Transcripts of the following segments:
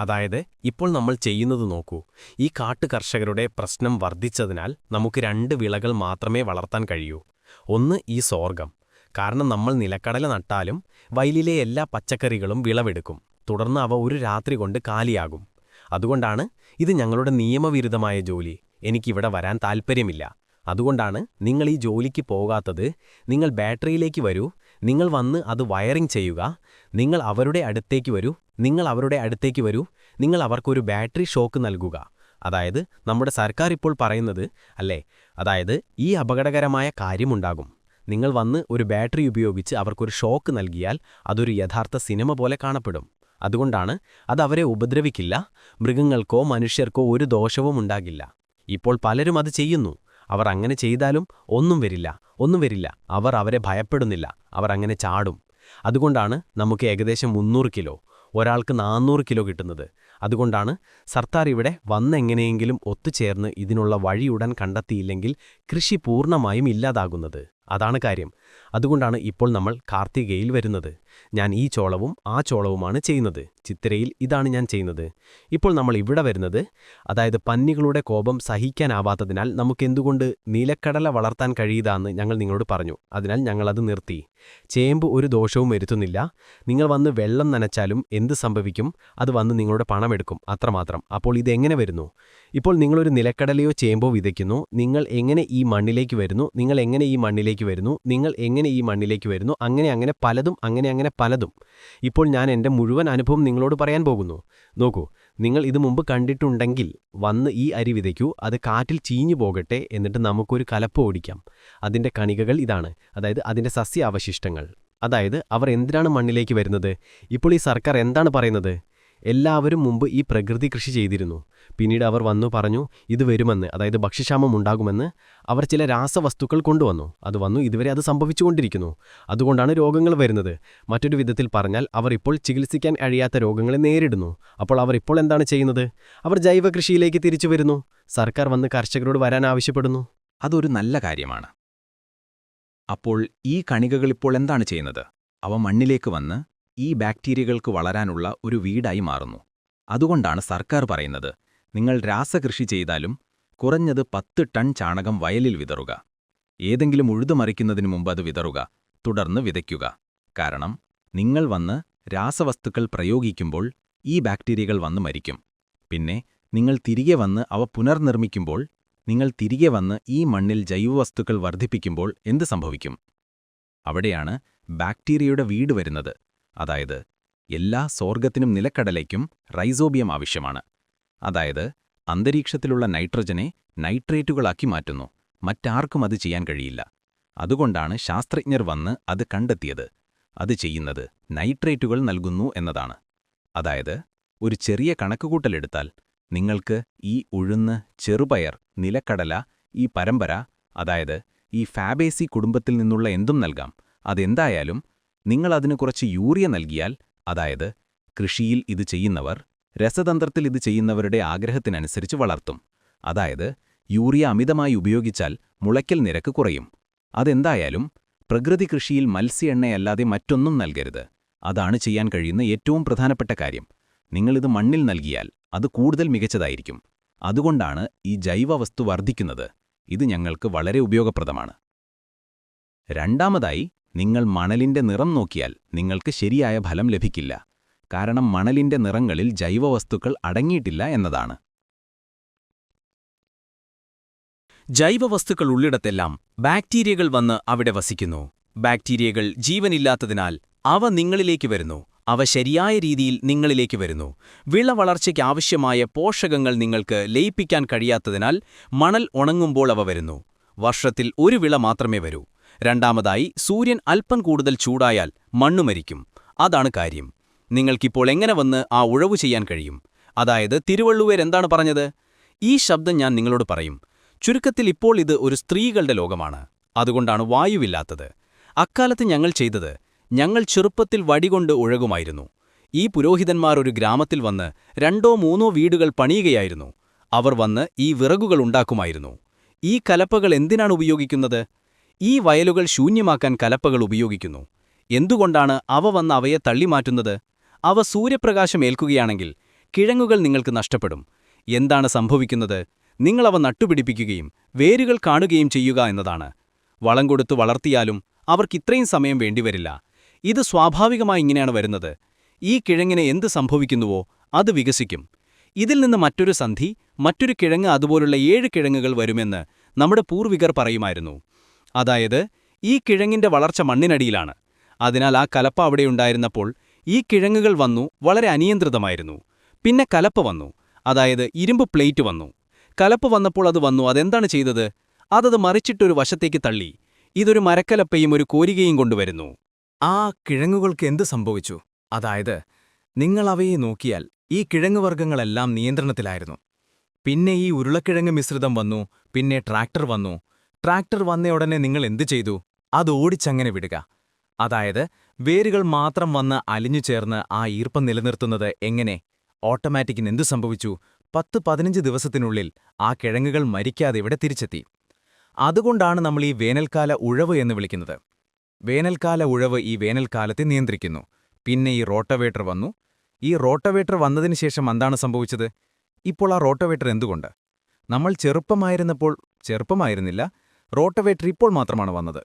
അതായത് ഇപ്പോൾ നമ്മൾ ചെയ്യുന്നത് നോക്കൂ. ഈ കാട്ടു കർഷകരുടെ പ്രശ്നം വർദ്ധിച്ചതിനാൽ നമുക്ക് രണ്ട് വിളകൾ മാത്രമേ വളർത്താൻ കഴിയൂ. ഒന്ന് ഈ സോർഗം കാരണം നമ്മൾ നിലക്കടല നട്ടാലും വയലിലെ എല്ലാ പച്ചക്കറികളും വിളവെടുക്കും. തുടർന്ന് അവ ഒരു രാത്രി കൊണ്ട് കാലിയാകും. അതുകൊണ്ടാണ് ഇത് ഞങ്ങളുടെ നിയമവിരുദ്ധമായ ജോലി. എനിക്കിവിടെ വരാൻ താൽപ്പര്യമില്ല. അതുകൊണ്ടാണ് നിങ്ങൾ ഈ ജോലിക്ക് പോകാത്തത്. നിങ്ങൾ ബാറ്ററിയിലേക്ക് വരൂ. നിങ്ങൾ വന്ന് അത് വയറിംഗ് ചെയ്യുക. നിങ്ങൾ അവരുടെ അടുത്തേക്ക് വരൂ. നിങ്ങൾ അവരുടെ അടുത്തേക്ക് വരൂ. നിങ്ങൾ അവർക്കൊരു ബാറ്ററി ഷോക്ക് നൽകുക. അതായത് നമ്മുടെ സർക്കാർ ഇപ്പോൾ പറയുന്നത് അല്ലേ? അതായത് ഈ അപകടകരമായ കാര്യമുണ്ടാകും. നിങ്ങൾ വന്ന് ഒരു ബാറ്ററി ഉപയോഗിച്ച് അവർക്കൊരു ഷോക്ക് നൽകിയാൽ അതൊരു യഥാർത്ഥ സിനിമ പോലെ കാണപ്പെടും. അതുകൊണ്ടാണ് അത് അവരെ ഉപദ്രവിക്കില്ല. മൃഗങ്ങൾക്കോ മനുഷ്യർക്കോ ഒരു ദോഷവും ഉണ്ടാകില്ല. ഇപ്പോൾ പലരും അത് ചെയ്യുന്നു. അവർ അങ്ങനെ ചെയ്താലും ഒന്നും വരില്ല ഒന്നും വരില്ല. അവർ അവരെ ഭയപ്പെടുന്നില്ല അവർ അങ്ങനെ ചാടും. അതുകൊണ്ടാണ് നമുക്ക് ഏകദേശം മുന്നൂറ് കിലോ ഒരാൾക്ക് നാന്നൂറ് കിലോ കിട്ടുന്നത്. അതുകൊണ്ടാണ് സർത്താർ ഇവിടെ വന്നെങ്ങനെയെങ്കിലും ഒത്തുചേർന്ന് ഇതിനുള്ള വഴിയുടൻ കണ്ടെത്തിയില്ലെങ്കിൽ കൃഷി പൂർണമായും ഇല്ലാതാകുന്നത്. അതാണ് കാര്യം. അതുകൊണ്ടാണ് ഇപ്പോൾ നമ്മൾ കാർത്തികയിൽ വരുന്നത്. ഞാൻ ഈ ചോളവും ആ ചോളവുമാണ് ചെയ്യുന്നത്. ചിത്രയിൽ ഇതാണ് ഞാൻ ചെയ്യുന്നത്. ഇപ്പോൾ നമ്മൾ ഇവിടെ വരുന്നത് അതായത് പന്നികളുടെ കോപം സഹിക്കാനാവാത്തതിനാൽ നമുക്കെന്തുകൊണ്ട് നീലക്കടല വളർത്താൻ കഴിയുതാന്ന് ഞങ്ങൾ നിങ്ങളോട് പറഞ്ഞു. അതിനാൽ ഞങ്ങളത് നിർത്തി. ചേമ്പ് ഒരു ദോഷവും വരുത്തുന്നില്ല. നിങ്ങൾ വന്ന് വെള്ളം നനച്ചാലും എന്ത് സംഭവിക്കും? അത് വന്ന് നിങ്ങളുടെ പണമെടുക്കും അത്രമാത്രം. അപ്പോൾ ഇതെങ്ങനെ വരുന്നു? ഇപ്പോൾ നിങ്ങളൊരു നിലക്കടലയോ ചേമ്പോ വിതയ്ക്കുന്നു. നിങ്ങൾ എങ്ങനെ ഈ മണ്ണിലേക്ക് വരുന്നു? നിങ്ങൾ എങ്ങനെ ഈ മണ്ണിലേക്ക് വരുന്നു? നിങ്ങൾ എങ്ങനെ ഈ മണ്ണിലേക്ക് വരുന്നു? അങ്ങനെ അങ്ങനെ പലതും അങ്ങനെ അങ്ങനെ പലതും. ഇപ്പോൾ ഞാൻ എന്റെ മുഴുവൻ അനുഭവം നിങ്ങളോട് പറയാൻ പോകുന്നു. നോക്കൂ നിങ്ങൾ ഇത് മുമ്പ് കണ്ടിട്ടുണ്ടെങ്കിൽ വന്ന് ഈ അരി വിതയ്ക്കൂ അത് കാറ്റിൽ ചീഞ്ഞു പോകട്ടെ എന്നിട്ട് നമുക്കൊരു കലപ്പ് ഓടിക്കാം. അതിന്റെ കണികകൾ ഇതാണ് അതായത് അതിന്റെ സസ്യാവശിഷ്ടങ്ങൾ. അതായത് അവർ എന്തിനാണ് മണ്ണിലേക്ക് വരുന്നത്? ഇപ്പോൾ ഈ സർക്കാർ എന്താണ് പറയുന്നത്? എല്ലാവരും മുമ്പ് ഈ പ്രകൃതി കൃഷി ചെയ്തിരുന്നു. പിന്നീട് അവർ വന്നു പറഞ്ഞു ഇത് വരുമെന്ന് അതായത് ഭക്ഷ്യക്ഷാമം ഉണ്ടാകുമെന്ന് അവർ ചില രാസവസ്തുക്കൾ കൊണ്ടുവന്നു. അത് വന്നു ഇതുവരെ അത് സംഭവിച്ചുകൊണ്ടിരിക്കുന്നു. അതുകൊണ്ടാണ് രോഗങ്ങൾ വരുന്നത്. മറ്റൊരു വിധത്തിൽ പറഞ്ഞാൽ അവർ ഇപ്പോൾ ചികിത്സിക്കാൻ കഴിയാത്ത രോഗങ്ങളെ നേരിടുന്നു. അപ്പോൾ അവർ ഇപ്പോൾ എന്താണ് ചെയ്യുന്നത്? അവർ ജൈവ കൃഷിയിലേക്ക് തിരിച്ചു വരുന്നു. സർക്കാർ വന്ന് കർഷകരോട് വരാൻ ആവശ്യപ്പെടുന്നു. അതൊരു നല്ല കാര്യമാണ്. അപ്പോൾ ഈ കണികകൾ ഇപ്പോൾ എന്താണ് ചെയ്യുന്നത്? അവ മണ്ണിലേക്ക് വന്ന് ഈ ബാക്ടീരിയകൾക്ക് വളരാനുള്ള ഒരു വീടായി മാറുന്നു. അതുകൊണ്ടാണ് സർക്കാർ പറയുന്നത് നിങ്ങൾ രാസകൃഷി ചെയ്താലും കുറഞ്ഞത് പത്ത് ടൺ ചാണകം വയലിൽ വിതറുക. ഏതെങ്കിലും ഉഴുതുമറിക്കുന്നതിനു മുമ്പ് അത് വിതറുക തുടർന്ന് വിതയ്ക്കുക. കാരണം നിങ്ങൾ വന്ന് രാസവസ്തുക്കൾ പ്രയോഗിക്കുമ്പോൾ ഈ ബാക്ടീരിയകൾ വന്ന് മരിക്കും. പിന്നെ നിങ്ങൾ തിരികെ വന്ന് അവ പുനർനിർമ്മിക്കുമ്പോൾ നിങ്ങൾ തിരികെ വന്ന് ഈ മണ്ണിൽ ജൈവവസ്തുക്കൾ വർദ്ധിപ്പിക്കുമ്പോൾ എന്ത് സംഭവിക്കും? അവിടെയാണ് ബാക്ടീരിയയുടെ വീട് വരുന്നത്. അതായത് എല്ലാ സ്വർഗത്തിനും നിലക്കടലയ്ക്കും റൈസോബിയം ആവശ്യമാണ്. അതായത് അന്തരീക്ഷത്തിലുള്ള നൈട്രജനെ നൈട്രേറ്റുകളാക്കി മാറ്റുന്നു. മറ്റാർക്കും അത് ചെയ്യാൻ കഴിയില്ല. അതുകൊണ്ടാണ് ശാസ്ത്രജ്ഞർ വന്ന് അത് കണ്ടെത്തിയത്. അത് ചെയ്യുന്നത് നൈട്രേറ്റുകൾ നൽകുന്നു എന്നതാണ്. അതായത് ഒരു ചെറിയ കണക്കുകൂട്ടലെടുത്താൽ നിങ്ങൾക്ക് ഈ ഉഴുന്ന് ചെറുപയർ നിലക്കടല ഈ പരമ്പര അതായത് ഈ ഫാബേസി കുടുംബത്തിൽ നിന്നുള്ള എന്തും നൽകാം. അതെന്തായാലും നിങ്ങൾ അതിന് കുറച്ച് യൂറിയ നൽകിയാൽ അതായത് കൃഷിയിൽ ഇത് ചെയ്യുന്നവർ രസതന്ത്രത്തിൽ ഇത് ചെയ്യുന്നവരുടെ ആഗ്രഹത്തിനനുസരിച്ച് വളർത്തും. അതായത് യൂറിയ അമിതമായി ഉപയോഗിച്ചാൽ മുളയ്ക്കൽ നിരക്ക് കുറയും. അതെന്തായാലും പ്രകൃതി കൃഷിയിൽ മത്സ്യ എണ്ണയല്ലാതെ മറ്റൊന്നും നൽകരുത്. അതാണ് ചെയ്യാൻ കഴിയുന്ന ഏറ്റവും പ്രധാനപ്പെട്ട കാര്യം. നിങ്ങളിത് മണ്ണിൽ നൽകിയാൽ അത് കൂടുതൽ മികച്ചതായിരിക്കും. അതുകൊണ്ടാണ് ഈ ജൈവവസ്തു വർദ്ധിക്കുന്നത്. ഇത് ഞങ്ങൾക്ക് വളരെ ഉപയോഗപ്രദമാണ്. രണ്ടാമതായി നിങ്ങൾ മണലിന്റെ നിറം നോക്കിയാൽ നിങ്ങൾക്ക് ശരിയായ ഫലം ലഭിക്കില്ല. കാരണം മണലിന്റെ നിറങ്ങളിൽ ജൈവവസ്തുക്കൾ അടങ്ങിയിട്ടില്ല എന്നതാണ്. ജൈവവസ്തുക്കൾ ഉള്ളിടത്തെല്ലാം ബാക്ടീരിയകൾ വന്ന് അവിടെ വസിക്കുന്നു. ബാക്ടീരിയകൾ ജീവനില്ലാത്തതിനാൽ അവ നിങ്ങളിലേക്ക് വരുന്നു. അവ ശരിയായ രീതിയിൽ നിങ്ങളിലേക്ക് വരുന്നു. വിള വളർച്ചയ്ക്ക് ആവശ്യമായ പോഷകങ്ങൾ നിങ്ങൾക്ക് ലയിപ്പിക്കാൻ കഴിയാത്തതിനാൽ മണൽ ഉണങ്ങുമ്പോൾ അവ വരുന്നു. വർഷത്തിൽ ഒരു വിള മാത്രമേ വരൂ. രണ്ടാമതായി സൂര്യൻ അല്പം കൂടുതൽ ചൂടായാൽ മണ്ണുമരിക്കും അതാണ് കാര്യം. നിങ്ങൾക്കിപ്പോൾ എങ്ങനെ വന്ന് ആ ഉഴവു ചെയ്യാൻ കഴിയും? അതായത് തിരുവള്ളുവേരെന്താണ് പറഞ്ഞത്? ഈ ശബ്ദം ഞാൻ നിങ്ങളോട് പറയും. ചുരുക്കത്തിൽ ഇപ്പോൾ ഇത് ഒരു സ്ത്രീകളുടെ ലോകമാണ്. അതുകൊണ്ടാണ് വായുവില്ലാത്തത്. അക്കാലത്ത് ഞങ്ങൾ ചെയ്തത് ഞങ്ങൾ ചെറുപ്പത്തിൽ വടികൊണ്ട് ഉഴകുമായിരുന്നു. ഈ പുരോഹിതന്മാർ ഒരു ഗ്രാമത്തിൽ വന്ന് രണ്ടോ മൂന്നോ വീടുകൾ പണിയുകയായിരുന്നു. അവർ വന്ന് ഈ വിറകുകൾ ഉണ്ടാക്കുമായിരുന്നു. ഈ കലപ്പകൾ എന്തിനാണ് ഉപയോഗിക്കുന്നത്? ഈ വയലുകൾ ശൂന്യമാക്കാൻ കലപ്പകൾ ഉപയോഗിക്കുന്നു. എന്തുകൊണ്ടാണ് അവ വന്ന് അവയെ തള്ളിമാറ്റുന്നത്? അവ സൂര്യപ്രകാശം ഏൽക്കുകയാണെങ്കിൽ കിഴങ്ങുകൾ നിങ്ങൾക്ക് നഷ്ടപ്പെടും. എന്താണ് സംഭവിക്കുന്നത്? നിങ്ങളവ നട്ടുപിടിപ്പിക്കുകയും വേരുകൾ കാണുകയും ചെയ്യുക എന്നതാണ്. വളം കൊടുത്തു വളർത്തിയാലും അവർക്കിത്രയും സമയം വേണ്ടിവരില്ല. ഇത് സ്വാഭാവികമായി ഇങ്ങനെയാണ് വരുന്നത്. ഈ കിഴങ്ങിന് എന്ത് സംഭവിക്കുന്നുവോ അത് വികസിക്കും. ഇതിൽ നിന്ന് മറ്റൊരു സന്ധി മറ്റൊരു കിഴങ്ങ് അതുപോലുള്ള ഏഴ് കിഴങ്ങുകൾ വരുമെന്ന് നമ്മുടെ പൂർവികർ പറയുമായിരുന്നു. അതായത് ഈ കിഴങ്ങിന്റെ വളർച്ച മണ്ണിനടിയിലാണ്. അതിനാൽ ആ കലപ്പ അവിടെയുണ്ടായിരുന്നപ്പോൾ ഈ കിഴങ്ങുകൾ വന്നു വളരെ അനിയന്ത്രിതമായിരുന്നു. പിന്നെ കലപ്പ വന്നു അതായത് ഇരുമ്പ് പ്ലേറ്റ് വന്നു. കലപ്പ് വന്നപ്പോൾ അത് വന്നു അതെന്താണ് ചെയ്തത്? അതത് മറിച്ചിട്ടൊരു വശത്തേക്ക് തള്ളി. ഇതൊരു മരക്കലപ്പയും ഒരു കോരികയും കൊണ്ടുവരുന്നു. ആ കിഴങ്ങുകൾക്ക് എന്ത് സംഭവിച്ചു? അതായത് നിങ്ങൾ അവയെ നോക്കിയാൽ ഈ കിഴങ്ങുവർഗങ്ങളെല്ലാം നിയന്ത്രണത്തിലായിരുന്നു. പിന്നെ ഈ ഉരുളക്കിഴങ്ങ് മിശ്രിതം വന്നു പിന്നെ ട്രാക്ടർ വന്നു ട്രാക്ടർ വന്നയുടനെ നിങ്ങൾ എന്തു ചെയ്തു? അത് ഓടിച്ചങ്ങനെ വിടുക. അതായത് വേരുകൾ മാത്രം വന്ന് അലിഞ്ഞു ചേർന്ന് ആ ഈർപ്പം നിലനിർത്തുന്നത് എങ്ങനെ? ഓട്ടോമാറ്റിക്കിന് എന്തു സംഭവിച്ചു? പത്ത് പതിനഞ്ച് ദിവസത്തിനുള്ളിൽ ആ കിഴങ്ങുകൾ മരിക്കാതെ ഇവിടെ തിരിച്ചെത്തി. അതുകൊണ്ടാണ് നമ്മൾ ഈ വേനൽക്കാല ഉഴവ് എന്ന് വിളിക്കുന്നത്. വേനൽക്കാല ഉഴവ് ഈ വേനൽക്കാലത്തെ നിയന്ത്രിക്കുന്നു. പിന്നെ ഈ റോട്ടവേറ്റർ വന്നു. ഈ റോട്ടവേറ്റർ വന്നതിന് ശേഷം എന്താണ് സംഭവിച്ചത്? ഇപ്പോൾ ആ റോട്ടവേറ്റർ എന്തുകൊണ്ട്? നമ്മൾ ചെറുപ്പമായിരുന്നപ്പോൾ ചെറുപ്പമായിരുന്നില്ല റോട്ടവേറ്റർ ഇപ്പോൾ മാത്രമാണ് വന്നത്.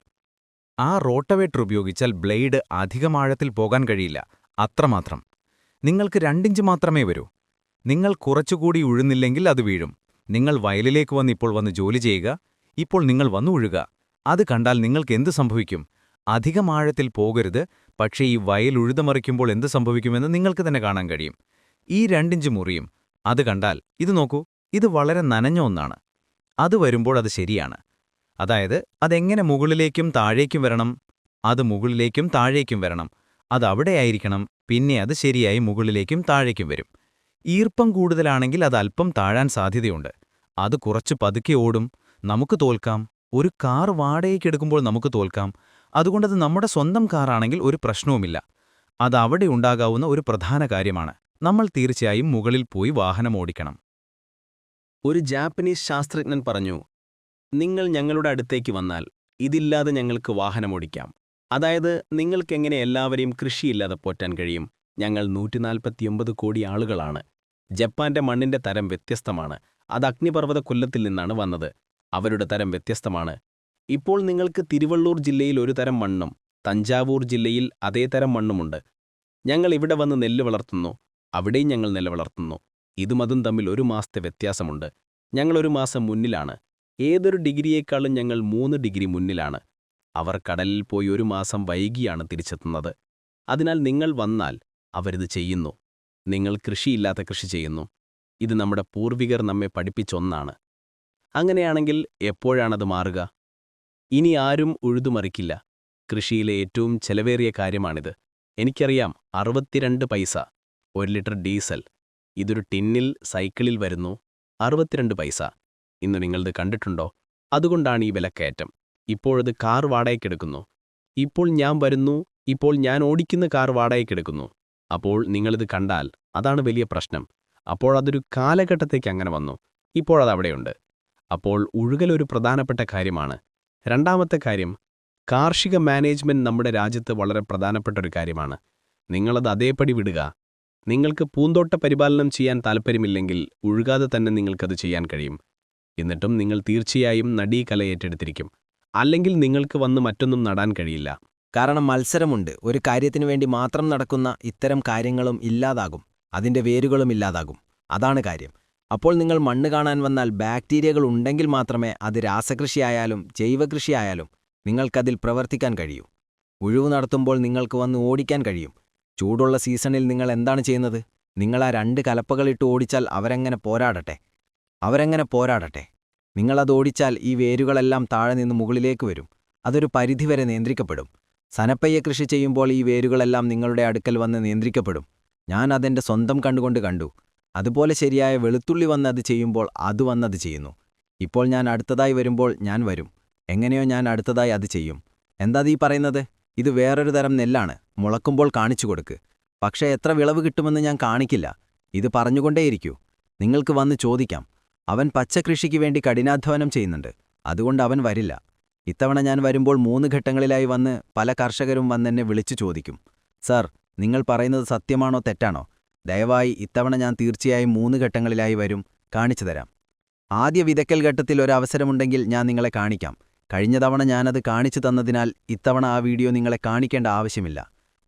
ആ റോട്ടവേറ്റർ ഉപയോഗിച്ചാൽ ബ്ലേഡ് അധികമാഴത്തിൽ പോകാൻ കഴിയില്ല. അത്രമാത്രം. നിങ്ങൾക്ക് രണ്ടിഞ്ച് മാത്രമേ വരൂ. നിങ്ങൾ കുറച്ചുകൂടി ഉഴുന്നില്ലെങ്കിൽ അത് വീഴും. നിങ്ങൾ വയലിലേക്ക് വന്ന് ഇപ്പോൾ വന്ന് ജോലി ചെയ്യുക. ഇപ്പോൾ നിങ്ങൾ വന്നു ഉഴുക. അത് കണ്ടാൽ നിങ്ങൾക്ക് എന്ത് സംഭവിക്കും? അധികമാഴത്തിൽ പോകരുത്. പക്ഷേ ഈ വയൽ ഉഴുതമറിക്കുമ്പോൾ എന്ത് സംഭവിക്കുമെന്ന് നിങ്ങൾക്ക് തന്നെ കാണാൻ കഴിയും. ഈ രണ്ടിഞ്ച് മുറിയും. അത് കണ്ടാൽ ഇത് നോക്കൂ ഇത് വളരെ നനഞ്ഞ ഒന്നാണ്. അത് വരുമ്പോൾ അത് ശരിയാണ്. അതായത് അതെങ്ങനെ മുകളിലേക്കും താഴേക്കും വരണം? അത് മുകളിലേക്കും താഴേക്കും വരണം. അത് അവിടെയായിരിക്കണം പിന്നെ അത് ശരിയായി മുകളിലേക്കും താഴേക്കും വരും. ഈർപ്പം കൂടുതലാണെങ്കിൽ അത് അല്പം താഴാൻ സാധ്യതയുണ്ട്. അത് കുറച്ച് പതുക്കെ ഓടും. നമുക്ക് തോൽക്കാം. ഒരു കാർ വാടകയ്ക്കെടുക്കുമ്പോൾ നമുക്ക് തോൽക്കാം. അതുകൊണ്ടത് നമ്മുടെ സ്വന്തം കാറാണെങ്കിൽ ഒരു പ്രശ്നവുമില്ല. അത് അവിടെ ഉണ്ടാകാവുന്ന ഒരു പ്രധാന കാര്യമാണ്. നമ്മൾ തീർച്ചയായും മുകളിൽ പോയി വാഹനം ഓടിക്കണം. ഒരു ജാപ്പനീസ് ശാസ്ത്രജ്ഞൻ പറഞ്ഞു നിങ്ങൾ ഞങ്ങളുടെ അടുത്തേക്ക് വന്നാൽ ഇതില്ലാതെ ഞങ്ങൾക്ക് വാഹനമോടിക്കാം അതായത് നിങ്ങൾക്കെങ്ങനെ എല്ലാവരെയും കൃഷിയില്ലാതെ പോറ്റാൻ കഴിയും? ഞങ്ങൾ നൂറ്റിനാൽപ്പത്തിയൊമ്പത് കോടി ആളുകളാണ്. ജപ്പാന്റെ മണ്ണിന്റെ തരം വ്യത്യസ്തമാണ്. അത് അഗ്നിപർവത കൊല്ലത്തിൽ നിന്നാണ് വന്നത്. അവരുടെ തരം വ്യത്യസ്തമാണ്. ഇപ്പോൾ നിങ്ങൾക്ക് തിരുവള്ളൂർ ജില്ലയിൽ ഒരു തരം മണ്ണും തഞ്ചാവൂർ ജില്ലയിൽ അതേ തരം മണ്ണുമുണ്ട്. ഞങ്ങൾ ഇവിടെ വന്ന് നെല്ല് വളർത്തുന്നു. അവിടെയും ഞങ്ങൾ നെല്ല് വളർത്തുന്നു. ഇതും അതും തമ്മിൽ ഒരു മാസത്തെ വ്യത്യാസമുണ്ട്. ഞങ്ങൾ ഒരു മാസം മുന്നിലാണ്. ഏതൊരു ഡിഗ്രിയേക്കാളും ഞങ്ങൾ മൂന്ന് ഡിഗ്രി മുന്നിലാണ്. അവർ കടലിൽ പോയി ഒരു മാസം വൈകിയാണ് തിരിച്ചെത്തുന്നത്. അതിനാൽ നിങ്ങൾ വന്നാൽ അവരിത് ചെയ്യുന്നു. നിങ്ങൾ കൃഷിയില്ലാത്ത കൃഷി ചെയ്യുന്നു. ഇത് നമ്മുടെ പൂർവികർ നമ്മെ പഠിപ്പിച്ചൊന്നാണ് അങ്ങനെയാണെങ്കിൽ എപ്പോഴാണത് മാറുക? ഇനി ആരും ഉഴുതുമറിക്കില്ല. കൃഷിയിലെ ഏറ്റവും ചെലവേറിയ കാര്യമാണിത്. എനിക്കറിയാം അറുപത്തിരണ്ട് പൈസ ഒരു ലിറ്റർ ഡീസൽ. ഇതൊരു ടിന്നിൽ സൈക്കിളിൽ വരുന്നു. അറുപത്തിരണ്ട് പൈസ. ഇന്ന് നിങ്ങളത് കണ്ടിട്ടുണ്ടോ? അതുകൊണ്ടാണ് ഈ വിലക്കയറ്റം. ഇപ്പോഴത് കാർ വാടകയ്ക്കെടുക്കുന്നു ഇപ്പോൾ ഞാൻ വരുന്നു ഇപ്പോൾ ഞാൻ ഓടിക്കുന്ന കാർ വാടകയ്ക്കെടുക്കുന്നു അപ്പോൾ നിങ്ങളിത് കണ്ടാൽ അതാണ് വലിയ പ്രശ്നം. അപ്പോൾ അതൊരു കാലഘട്ടത്തേക്ക് അങ്ങനെ വന്നു. ഇപ്പോഴതവിടെയുണ്ട് അപ്പോൾ ഒഴുകലൊരു പ്രധാനപ്പെട്ട കാര്യമാണ്. രണ്ടാമത്തെ കാര്യം കാർഷിക മാനേജ്മെന്റ് നമ്മുടെ രാജ്യത്ത് വളരെ പ്രധാനപ്പെട്ട ഒരു കാര്യമാണ്. നിങ്ങളത് അതേപടി വിടുക. നിങ്ങൾക്ക് പൂന്തോട്ട പരിപാലനം ചെയ്യാൻ താൽപ്പര്യമില്ലെങ്കിൽ ഒഴുകാതെ തന്നെ നിങ്ങൾക്കത് ചെയ്യാൻ കഴിയും. എന്നിട്ടും നിങ്ങൾ തീർച്ചയായും നടീകല ഏറ്റെടുത്തിരിക്കും അല്ലെങ്കിൽ നിങ്ങൾക്ക് വന്ന് മറ്റൊന്നും നടാൻ കഴിയില്ല. കാരണം മത്സരമുണ്ട്. ഒരു കാര്യത്തിനു വേണ്ടി മാത്രം നടക്കുന്ന ഇത്തരം കാര്യങ്ങളും ഇല്ലാതാകും. അതിന്റെ വേരുകളും ഇല്ലാതാകും. അതാണ് കാര്യം. അപ്പോൾ നിങ്ങൾ മണ്ണ് കാണാൻ വന്നാൽ ബാക്ടീരിയകൾ ഉണ്ടെങ്കിൽ മാത്രമേ അത് രാസകൃഷിയായാലും ജൈവകൃഷിയായാലും നിങ്ങൾക്കതിൽ പ്രവർത്തിക്കാൻ കഴിയൂ. ഉഴുവ് നടത്തുമ്പോൾ നിങ്ങൾക്ക് വന്ന് ഓടിക്കാൻ കഴിയും. ചൂടുള്ള സീസണിൽ നിങ്ങൾ എന്താണ് ചെയ്യുന്നത്? നിങ്ങൾ ആ രണ്ട് കലപ്പകളിട്ട് ഓടിച്ചാൽ അവരെങ്ങനെ പോരാടട്ടെ? അവരെങ്ങനെ പോരാടട്ടെ? നിങ്ങളത് ഓടിച്ചാൽ ഈ വേരുകളെല്ലാം താഴെ നിന്ന് മുകളിലേക്ക് വരും. അതൊരു പരിധിവരെ നിയന്ത്രിക്കപ്പെടും. സനപ്പയ്യ കൃഷി ചെയ്യുമ്പോൾ ഈ വേരുകളെല്ലാം നിങ്ങളുടെ അടുക്കൽ വന്ന് നിയന്ത്രിക്കപ്പെടും. ഞാൻ അതെന്റെ സ്വന്തം കണ്ടുകൊണ്ട് കണ്ടു. അതുപോലെ ശരിയായ വെളുത്തുള്ളി വന്നത് ചെയ്യുമ്പോൾ അത് വന്നത് ചെയ്യുന്നു. ഇപ്പോൾ ഞാൻ അടുത്തതായി വരുമ്പോൾ ഞാൻ വരും. എങ്ങനെയോ ഞാൻ അടുത്തതായി അത് ചെയ്യും. എന്താ നീ പറയുന്നത്? ഇത് വേറൊരു തരം നെല്ലാണ്. മുളക്കുമ്പോൾ കാണിച്ചു കൊടുക്ക്. പക്ഷേ എത്ര വിളവ് കിട്ടുമെന്ന് ഞാൻ കാണിക്കില്ല. ഇത് പറഞ്ഞുകൊണ്ടേയിരിക്കൂ. നിങ്ങൾക്ക് വന്ന് ചോദിക്കാം. അവൻ പച്ചകൃഷിക്ക് വേണ്ടി കഠിനാധ്വാനം ചെയ്യുന്നുണ്ട്. അതുകൊണ്ട് അവൻ വരില്ല. ഇത്തവണ ഞാൻ വരുമ്പോൾ മൂന്ന് ഘട്ടങ്ങളിലായി വന്ന് പല കർഷകരും വന്നെന്നെ വിളിച്ചു ചോദിക്കും. സർ നിങ്ങൾ പറയുന്നത് സത്യമാണോ തെറ്റാണോ? ദയവായി ഇത്തവണ ഞാൻ തീർച്ചയായും മൂന്ന് ഘട്ടങ്ങളിലായി വരും. കാണിച്ചു തരാം. ആദ്യ വിതക്കൽ ഘട്ടത്തിൽ ഒരവസരമുണ്ടെങ്കിൽ ഞാൻ നിങ്ങളെ കാണിക്കാം. കഴിഞ്ഞ തവണ ഞാനത് കാണിച്ചു തന്നതിനാൽ ഇത്തവണ ആ വീഡിയോ നിങ്ങളെ കാണിക്കേണ്ട ആവശ്യമില്ല.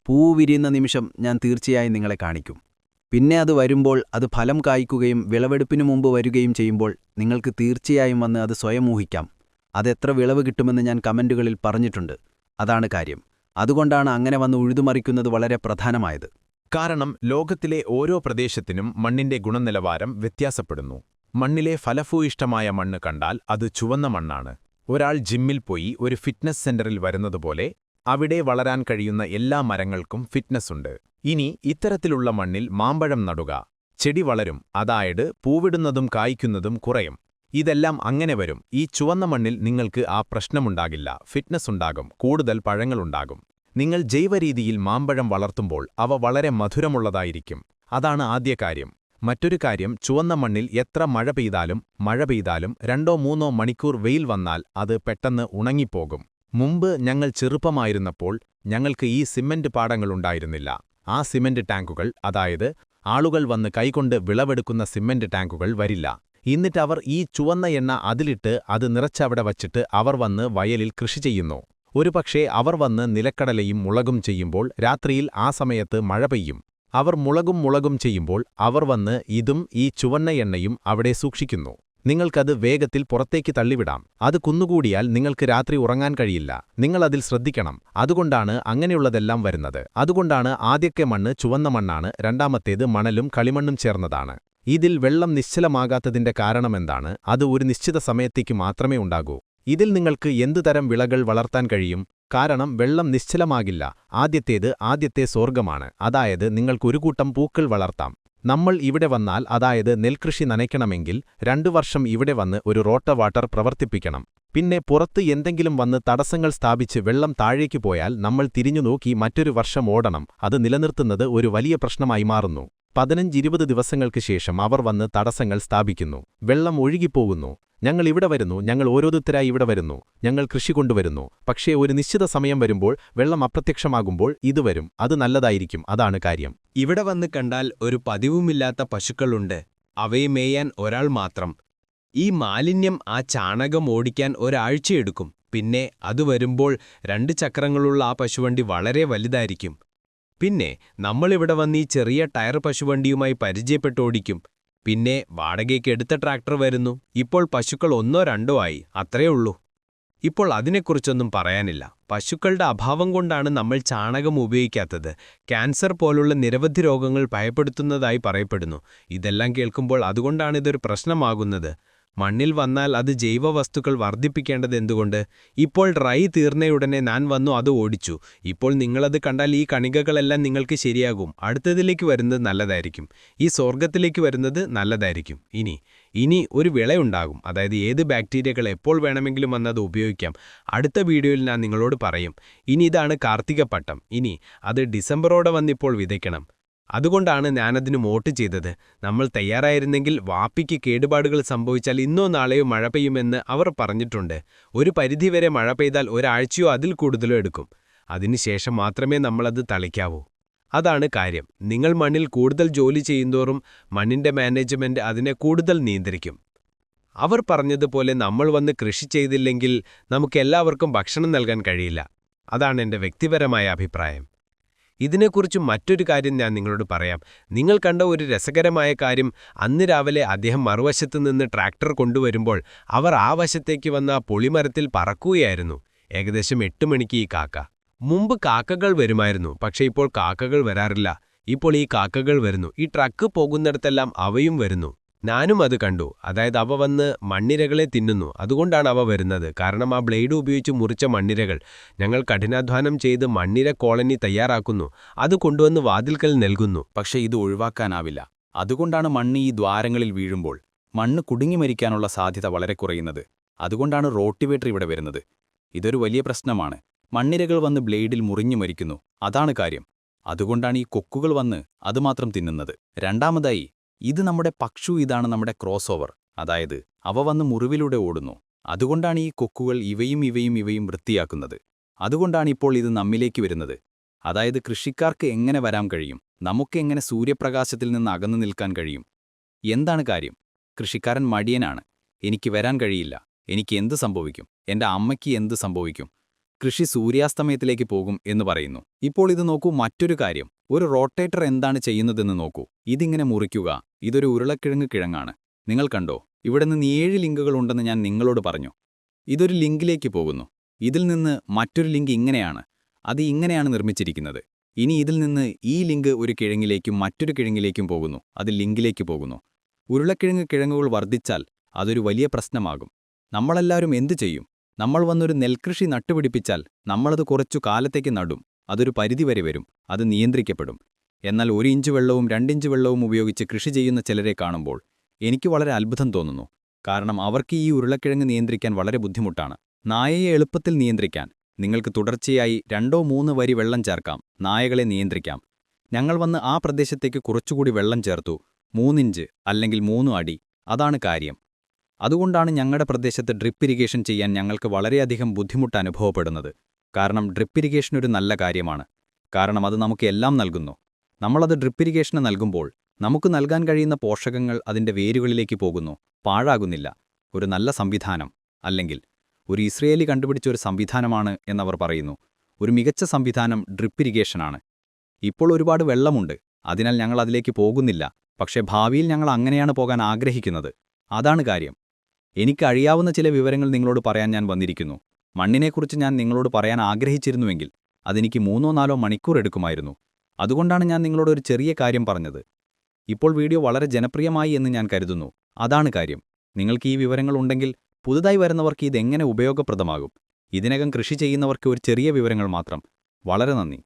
പൂ വിരിയുന്ന നിമിഷം ഞാൻ തീർച്ചയായും നിങ്ങളെ കാണിക്കും. പിന്നെ അത് വരുമ്പോൾ അത് ഫലം കായ്ക്കുകയും വിളവെടുപ്പിനു മുമ്പ് വരികയും ചെയ്യുമ്പോൾ നിങ്ങൾക്ക് തീർച്ചയായും വന്ന് അത് സ്വയം ഊഹിക്കാം അതെത്ര വിളവ് കിട്ടുമെന്ന് ഞാൻ കമന്റുകളിൽ പറഞ്ഞിട്ടുണ്ട്. അതാണ് കാര്യം. അതുകൊണ്ടാണ് അങ്ങനെ വന്ന് ഉഴുതുമറിക്കുന്നത് വളരെ പ്രധാനമായത്. കാരണം ലോകത്തിലെ ഓരോ പ്രദേശത്തിനും മണ്ണിന്റെ ഗുണനിലവാരം വ്യത്യാസപ്പെടുന്നു. മണ്ണിലെ ഫലഭൂയിഷ്ടമായ മണ്ണ് കണ്ടാൽ അത് ചുവന്ന മണ്ണാണ്. ഒരാൾ ജിമ്മിൽ പോയി ഒരു ഫിറ്റ്നസ് സെന്ററിൽ വരുന്നതുപോലെ അവിടെ വളരാൻ കഴിയുന്ന എല്ലാ മരങ്ങൾക്കും ഫിറ്റ്നസ് ഉണ്ട്. ഇനി ഇത്തരത്തിലുള്ള മണ്ണിൽ മാമ്പഴം നടുക. ചെടി വളരും. അതായത് പൂവിടുന്നതും കായ്ക്കുന്നതും കുറയും. ഇതെല്ലാം അങ്ങനെ വരും. ഈ ചുവന്ന മണ്ണിൽ നിങ്ങൾക്ക് ആ പ്രശ്നമുണ്ടാകില്ല. ഫിറ്റ്നസ് ഉണ്ടാകും. കൂടുതൽ പഴങ്ങളുണ്ടാകും നിങ്ങൾ ജൈവരീതിയിൽ മാമ്പഴം വളർത്തുമ്പോൾ അവ വളരെ മധുരമുള്ളതായിരിക്കും. അതാണ് ആദ്യ കാര്യം. മറ്റൊരു കാര്യം ചുവന്ന മണ്ണിൽ എത്ര മഴ പെയ്താലും മഴ പെയ്താലും രണ്ടോ മൂന്നോ മണിക്കൂർ വെയിൽ വന്നാൽ അത് പെട്ടെന്ന് ഉണങ്ങിപ്പോകും. മുമ്പ് ഞങ്ങൾ ചെറുപ്പമായിരുന്നപ്പോൾ ഞങ്ങൾക്ക് ഈ സിമന്റ് പാടങ്ങളുണ്ടായിരുന്നില്ല. ആ സിമന്റ് ടാങ്കുകൾ അതായത് ആളുകൾ വന്ന് കൈകൊണ്ട് വിളവെടുക്കുന്ന സിമന്റ് ടാങ്കുകൾ വരില്ല. എന്നിട്ട് അവർ ഈ ചുവന്ന എണ്ണ അതിലിട്ട് അത് നിറച്ചവിടെ വച്ചിട്ട് അവർ വന്ന് വയലിൽ കൃഷി ചെയ്യുന്നു. ഒരുപക്ഷേ അവർ വന്ന് നിലക്കടലയും മുളകും ചെയ്യുമ്പോൾ രാത്രിയിൽ ആ സമയത്ത് മഴ പെയ്യും. അവർ മുളകും മുളകും ചെയ്യുമ്പോൾ അവർ വന്ന് ഇതും ഈ ചുവന്ന എണ്ണയും അവിടെ സൂക്ഷിക്കുന്നു. നിങ്ങൾക്കത് വേഗത്തിൽ പുറത്തേക്ക് തള്ളിവിടാം. അത് കുന്നുകൂടിയാൽ നിങ്ങൾക്ക് രാത്രി ഉറങ്ങാൻ കഴിയില്ല. നിങ്ങളതിൽ ശ്രദ്ധിക്കണം. അതുകൊണ്ടാണ് അങ്ങനെയുള്ളതെല്ലാം വരുന്നത്. അതുകൊണ്ടാണ് ആദ്യത്തെ മണ്ണ് ചുവന്ന മണ്ണാണ് രണ്ടാമത്തേത് മണലും കളിമണ്ണും ചേർന്നതാണ്. ഇതിൽ വെള്ളം നിശ്ചലമാകാത്തതിന്റെ കാരണമെന്താണ് അത് ഒരു നിശ്ചിത സമയത്തേക്ക് മാത്രമേ ഉണ്ടാകൂ. ഇതിൽ നിങ്ങൾക്ക് എന്തുതരം വിളകൾ വളർത്താൻ കഴിയും? കാരണം വെള്ളം നിശ്ചലമാകില്ല. ആദ്യത്തേത് ആദ്യത്തെ സ്വർഗമാണ് അതായത് നിങ്ങൾക്കൊരു കൂട്ടം പൂക്കൾ വളർത്താം. നമ്മൾ ഇവിടെ വന്നാൽ അതായത് നെൽകൃഷി നനയ്ക്കണമെങ്കിൽ രണ്ടു വർഷം ഇവിടെ വന്ന് ഒരു റോട്ട വാട്ടർ പ്രവർത്തിപ്പിക്കണം. പിന്നെ പുറത്ത് എന്തെങ്കിലും വന്ന് തടസ്സങ്ങൾ സ്ഥാപിച്ച് വെള്ളം താഴേക്ക് പോയാൽ നമ്മൾ തിരിഞ്ഞു നോക്കി മറ്റൊരു വർഷം ഓടണം. അത് നിലനിർത്തുന്നത് ഒരു വലിയ പ്രശ്നമായി മാറുന്നു. പതിനഞ്ചിരുപത് ദിവസങ്ങൾക്ക് ശേഷം അവർ വന്ന് തടസ്സങ്ങൾ സ്ഥാപിക്കുന്നു. വെള്ളം ഒഴുകിപ്പോകുന്നു. ഞങ്ങൾ ഇവിടെ വരുന്നു ഞങ്ങൾ ഓരോരുത്തരായി ഇവിടെ വരുന്നു ഞങ്ങൾ കൃഷി കൊണ്ടുവരുന്നു. പക്ഷേ ഒരു നിശ്ചിത സമയം വരുമ്പോൾ വെള്ളം അപ്രത്യക്ഷമാകുമ്പോൾ ഇത് വരും അത് നല്ലതായിരിക്കും അതാണ് കാര്യം. ഇവിടെ വന്ന് കണ്ടാൽ ഒരു പതിവുമില്ലാത്ത പശുക്കളുണ്ട് അവയെ മേയാൻ ഒരാൾ മാത്രം. ഈ മാലിന്യം ആ ചാണകം ഓടിക്കാൻ ഒരാഴ്ചയെടുക്കും പിന്നെ അത് വരുമ്പോൾ രണ്ട് ചക്രങ്ങളുള്ള ആ പശുവണ്ടി വളരെ വലുതായിരിക്കും. പിന്നെ നമ്മളിവിടെ വന്ന് ഈ ചെറിയ ടയർ പശുവണ്ടിയുമായി പരിചയപ്പെട്ടോടിക്കും പിന്നെ വാടകയ്ക്ക് എടുത്ത ട്രാക്ടർ വരുന്നു. ഇപ്പോൾ പശുക്കൾ ഒന്നോ രണ്ടോ ആയി. അത്രയേ ഉള്ളൂ. ഇപ്പോൾ അതിനെക്കുറിച്ചൊന്നും പറയാനില്ല. പശുക്കളുടെ അഭാവം കൊണ്ടാണ് നമ്മൾ ചാണകം ഉപയോഗിക്കാത്തത്. ക്യാൻസർ പോലുള്ള നിരവധി രോഗങ്ങൾ ഭയപ്പെടുത്തുന്നതായി പറയപ്പെടുന്നു. ഇതെല്ലാം കേൾക്കുമ്പോൾ അതുകൊണ്ടാണ് ഇതൊരു പ്രശ്നമാകുന്നത്. മണ്ണിൽ വന്നാൽ അത് ജൈവവസ്തുക്കൾ വർദ്ധിപ്പിക്കേണ്ടത് എന്തുകൊണ്ട്? ഇപ്പോൾ റൈ തീർന്നയുടനെ ഞാൻ വന്നു അത് ഓടിച്ചു. ഇപ്പോൾ നിങ്ങളത് കണ്ടാൽ ഈ കണികകളെല്ലാം നിങ്ങൾക്ക് ശരിയാകും. അടുത്തതിലേക്ക് വരുന്നത് നല്ലതായിരിക്കും. ഈ സ്വർഗത്തിലേക്ക് വരുന്നത് നല്ലതായിരിക്കും. ഇനി ഇനി ഒരു വിളയുണ്ടാകും അതായത് ഏത് ബാക്ടീരിയകൾ എപ്പോൾ വേണമെങ്കിലും വന്നത് ഉപയോഗിക്കാം. അടുത്ത വീഡിയോയിൽ ഞാൻ നിങ്ങളോട് പറയും. ഇനി ഇതാണ് കാർത്തികപ്പട്ടം. ഇനി അത് ഡിസംബറോടെ വന്നിപ്പോൾ വിതയ്ക്കണം. അതുകൊണ്ടാണ് ഞാനതിന് വോട്ട് ചെയ്തത്. നമ്മൾ തയ്യാറായിരുന്നെങ്കിൽ വാപ്പിക്ക് കേടുപാടുകൾ സംഭവിച്ചാൽ ഇന്നോ നാളെയോ മഴ പെയ്യുമെന്ന് അവർ പറഞ്ഞിട്ടുണ്ട്. ഒരു പരിധിവരെ മഴ പെയ്താൽ ഒരാഴ്ചയോ അതിൽ കൂടുതലോ എടുക്കും. അതിനുശേഷം മാത്രമേ നമ്മളത് തളിക്കാവൂ. അതാണ് കാര്യം. നിങ്ങൾ മണ്ണിൽ കൂടുതൽ ജോലി ചെയ്യുന്തോറും മണ്ണിന്റെ മാനേജ്മെന്റ് അതിനെ കൂടുതൽ നിയന്ത്രിക്കും. അവർ പറഞ്ഞതുപോലെ നമ്മൾ വന്ന് കൃഷി ചെയ്തില്ലെങ്കിൽ നമുക്കെല്ലാവർക്കും ഭക്ഷണം നൽകാൻ കഴിയില്ല. അതാണ് എന്റെ വ്യക്തിപരമായ അഭിപ്രായം. ഇതിനെക്കുറിച്ച് മറ്റൊരു കാര്യം ഞാൻ നിങ്ങളോട് പറയാം. നിങ്ങൾ കണ്ട ഒരു രസകരമായ കാര്യം അന്ന് രാവിലെ അദ്ദേഹം മറുവശത്ത് നിന്ന് ട്രാക്ടർ കൊണ്ടുവരുമ്പോൾ അവർ ആ വശത്തേക്ക് വന്ന പൊളിമരത്തിൽ പറക്കുകയായിരുന്നു. ഏകദേശം എട്ട് മണിക്ക് ഈ കാക്ക. മുമ്പ് കാക്കകൾ വരുമായിരുന്നു പക്ഷേ ഇപ്പോൾ കാക്കകൾ വരാറില്ല. ഇപ്പോൾ ഈ കാക്കകൾ വരുന്നു. ഈ ട്രക്ക് പോകുന്നിടത്തെല്ലാം അവയും വരുന്നു. ഞാനും അത് കണ്ടു. അതായത് അവ വന്ന് മണ്ണിരകളെ തിന്നുന്നു. അതുകൊണ്ടാണ് അവ വരുന്നത്. കാരണം ആ ബ്ലേഡ് ഉപയോഗിച്ച് മുറിച്ച മണ്ണിരകൾ. ഞങ്ങൾ കഠിനാധ്വാനം ചെയ്ത് മണ്ണിര കോളനി തയ്യാറാക്കുന്നു. അത് കൊണ്ടുവന്ന് വാതിൽക്കൽ നൽകുന്നു. പക്ഷേ ഇത് ഒഴിവാക്കാനാവില്ല. അതുകൊണ്ടാണ് മണ്ണ് ഈ ദ്വാരങ്ങളിൽ വീഴുമ്പോൾ മണ്ണ് കുടുങ്ങി മരിക്കാനുള്ള സാധ്യത വളരെ കുറയുന്നത്. അതുകൊണ്ടാണ് റോട്ടിവേറ്റർ ഇവിടെ വരുന്നത്. ഇതൊരു വലിയ പ്രശ്നമാണ്. മണ്ണിരകൾ വന്ന് ബ്ലേഡിൽ മുറിഞ്ഞു മരിക്കുന്നു. അതാണ് കാര്യം. അതുകൊണ്ടാണ് ഈ കൊക്കുകൾ വന്ന് അതുമാത്രം തിന്നുന്നത്. രണ്ടാമതായി ഇത് നമ്മുടെ പക്ഷു ഇതാണ് നമ്മുടെ ക്രോസ് ഓവർ അതായത് അവ വന്ന് മുറിവിലൂടെ ഓടുന്നു. അതുകൊണ്ടാണ് ഈ കൊക്കുകൾ ഇവയും ഇവയും ഇവയും വൃത്തിയാക്കുന്നത്. അതുകൊണ്ടാണ് ഇപ്പോൾ ഇത് നമ്മിലേക്ക് വരുന്നത്. അതായത് കൃഷിക്കാർക്ക് എങ്ങനെ വരാൻ കഴിയും? നമുക്ക് എങ്ങനെ സൂര്യപ്രകാശത്തിൽ നിന്ന് അകന്നു നിൽക്കാൻ കഴിയും? എന്താണ് കാര്യം? കൃഷിക്കാരൻ മടിയനാണ്. എനിക്ക് വരാൻ കഴിയില്ല. എനിക്ക് എന്ത് സംഭവിക്കും? എന്റെ അമ്മയ്ക്ക് എന്ത് സംഭവിക്കും? കൃഷി സൂര്യാസ്തമയത്തിലേക്ക് പോകും എന്ന് പറയുന്നു. ഇപ്പോൾ ഇത് നോക്കൂ മറ്റൊരു കാര്യം. ഒരു റോട്ടേറ്റർ എന്താണ് ചെയ്യുന്നതെന്ന് നോക്കൂ. ഇതിങ്ങനെ മുറിക്കുക. ഇതൊരു ഉരുളക്കിഴങ്ങ് കിഴങ്ങാണ്. നിങ്ങൾ കണ്ടോ? ഇവിടെ നിന്ന് ഏഴ് ലിങ്കുകൾ ഉണ്ടെന്ന് ഞാൻ നിങ്ങളോട് പറഞ്ഞു. ഇതൊരു ലിങ്കിലേക്ക് പോകുന്നു. ഇതിൽ നിന്ന് മറ്റൊരു ലിങ്ക് ഇങ്ങനെയാണ്. അത് ഇങ്ങനെയാണ് നിർമ്മിച്ചിരിക്കുന്നത്. ഇനി ഇതിൽ നിന്ന് ഈ ലിങ്ക് ഒരു കിഴങ്ങിലേക്കും മറ്റൊരു കിഴങ്ങിലേക്കും പോകുന്നു. അത് ലിങ്കിലേക്ക് പോകുന്നു. ഉരുളക്കിഴങ്ങ് കിഴങ്ങുകൾ വർദ്ധിച്ചാൽ അതൊരു വലിയ പ്രശ്നമാകും. നമ്മളെല്ലാവരും എന്തു ചെയ്യും? നമ്മൾ വന്നൊരു നെൽകൃഷി നട്ടുപിടിപ്പിച്ചാൽ നമ്മളത് കുറച്ചു കാലത്തേക്ക് നടും അതൊരു പരിധിവരെ വരും അത് നിയന്ത്രിക്കപ്പെടും. എന്നാൽ ഒരു ഇഞ്ച് വെള്ളവും രണ്ടിഞ്ച് വെള്ളവും ഉപയോഗിച്ച് കൃഷി ചെയ്യുന്ന ചിലരെ കാണുമ്പോൾ എനിക്ക് വളരെ അത്ഭുതം തോന്നുന്നു. കാരണം അവർക്ക് ഈ ഉരുളക്കിഴങ്ങ് നിയന്ത്രിക്കാൻ വളരെ ബുദ്ധിമുട്ടാണ്. നായയെ എളുപ്പത്തിൽ നിയന്ത്രിക്കാൻ നിങ്ങൾക്ക് തുടർച്ചയായി രണ്ടോ മൂന്ന് വരി വെള്ളം ചേർക്കാം നായകളെ നിയന്ത്രിക്കാം. ഞങ്ങൾ വന്ന് ആ പ്രദേശത്തേക്ക് കുറച്ചുകൂടി വെള്ളം ചേർത്തു മൂന്നിഞ്ച് അല്ലെങ്കിൽ മൂന്നു അടി അതാണ് കാര്യം. അതുകൊണ്ടാണ് ഞങ്ങളുടെ പ്രദേശത്ത് ഡ്രിപ്പ് ഇരിഗേഷൻ ചെയ്യാൻ ഞങ്ങൾക്ക് വളരെയധികം ബുദ്ധിമുട്ട് അനുഭവപ്പെടുന്നത്. കാരണം ഡ്രിപ്പ് ഇരിഗേഷൻ ഒരു നല്ല കാര്യമാണ്. കാരണം അത് നമുക്ക് എല്ലാം നൽകുന്നു. നമ്മളത് ഡ്രിപ്പ് ഇരിഗേഷന് നൽകുമ്പോൾ നമുക്ക് നൽകാൻ കഴിയുന്ന പോഷകങ്ങൾ അതിന്റെ വേരുകളിലേക്ക് പോകുന്നു. പാഴാകുന്നില്ല. ഒരു നല്ല സംവിധാനം. അല്ലെങ്കിൽ ഒരു ഇസ്രയേലി കണ്ടുപിടിച്ച ഒരു സംവിധാനമാണ് എന്നവർ പറയുന്നു. ഒരു മികച്ച സംവിധാനം ഡ്രിപ്പ് ഇരിഗേഷനാണ് ഇപ്പോൾ ഒരുപാട് വെള്ളമുണ്ട്. അതിനാൽ ഞങ്ങൾ അതിലേക്ക് പോകുന്നില്ല. പക്ഷേ ഭാവിയിൽ ഞങ്ങൾ അങ്ങനെയാണ് പോകാൻ ആഗ്രഹിക്കുന്നത്. അതാണ് കാര്യം. എനിക്ക് അറിയാവുന്ന ചില വിവരങ്ങൾ നിങ്ങളോട് പറയാൻ ഞാൻ വന്നിരിക്കുന്നു. മണ്ണിനെക്കുറിച്ച് ഞാൻ നിങ്ങളോട് പറയാൻ ആഗ്രഹിച്ചിരുന്നുവെങ്കിൽ അതെനിക്ക് മൂന്നോ നാലോ മണിക്കൂർ എടുക്കുമായിരുന്നു. അതുകൊണ്ടാണ് ഞാൻ നിങ്ങളോട് ഒരു ചെറിയ കാര്യം പറഞ്ഞത്. ഇപ്പോൾ വീഡിയോ വളരെ ജനപ്രിയമായി എന്ന് ഞാൻ കരുതുന്നു. അതാണ് കാര്യം. നിങ്ങൾക്ക് ഈ വിവരങ്ങൾ ഉണ്ടെങ്കിൽ പുതുതായി വരുന്നവർക്ക് ഇതെങ്ങനെ ഉപയോഗപ്രദമാകും? ഇതിനകം കൃഷി ചെയ്യുന്നവർക്ക് ഒരു ചെറിയ വിവരങ്ങൾ മാത്രം. വളരെ നന്ദി.